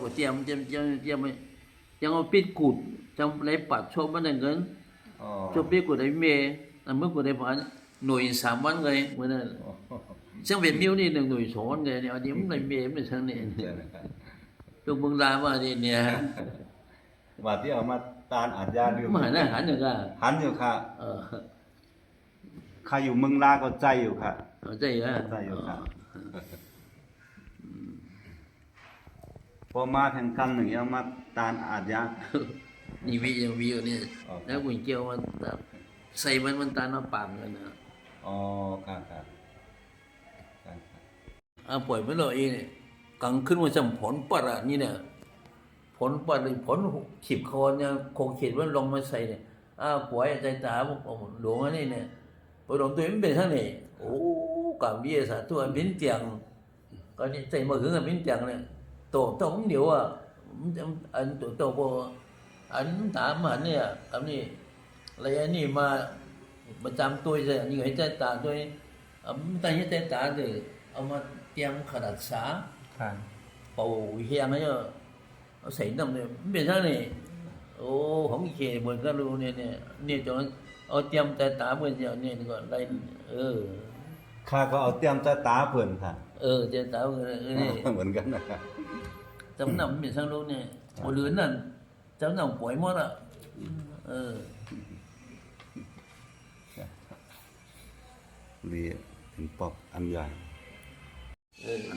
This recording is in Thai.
của chém chém chém chém ấy chém ở biết cụt trong lấy bạc cho bắt đầu ngấn อ๋อ cho biết của đấy mê là mức của đấy phải nổi sám văn người mới là trong Việt miêu đi đừng nổi số văn người này điểm này mê mới sang này เจอนะครับ trong bưng ra mà thì nè ว่าที่เอามาตานอาจยาดื่ม mà hẳn là hẳn được à หันอยู่ค่ะ ờ ใครอยู่เมืองลาก็ใจอยู่ค่ะ ở đây á ใจอยู่ค่ะ พอมาทางกันหนึ่งเอามาตานอาจยา nhìn vị nhìn vị này Ờ. nó quỳnh kêu mà ta- xây vẫn vẫn ta nó bằng rồi nè อ๋อค่ะครับครับอ่าปล่อยไม่เลยเนี่ยกลางขึ้นมาจำผลปัดอะนี่เนี่ยผลปัดเลยผลขีบคอเนี่ยคงขีดว่าลงมาใส่เนี่ยอ่าป่วยใจตาบอกโอ้โหหลวงอันนี้เนี่ยไปหลวงตัวมันเป็นทั้งนี้โอ้กับเบี้ยสาตัวมิ้นเตียงก็นี่ใจมาถึงกับมิ้นเตียงเนี่ย โตโตมันเดียวอะมันจะอันตัวโตพออันถามหันเนี่ยอันนี้อะไรอันนี้มาประจำตัวเลยนี่ไงใจตาตัวนี้อะมันตั้งใจตาเลยเอามาเตรียมขนาดสาค่ะ bầu hiền ấy nhờ nó xảy nằm này biển sao này ô không kể buồn ra luôn này nè nè cho nó ô tiêm tay tá buồn giờ nè gọi đây ừ ข้าก็เอาเตรียมจะตาเพิ่นค่ะ ừ tay tá buồn này เหมือนกันนะครับ chấm nằm biển sao luôn nè một lớn là chấm nằm quấy mất ạ ừ นี่เป็นปอกอันใหญ่ ừ อั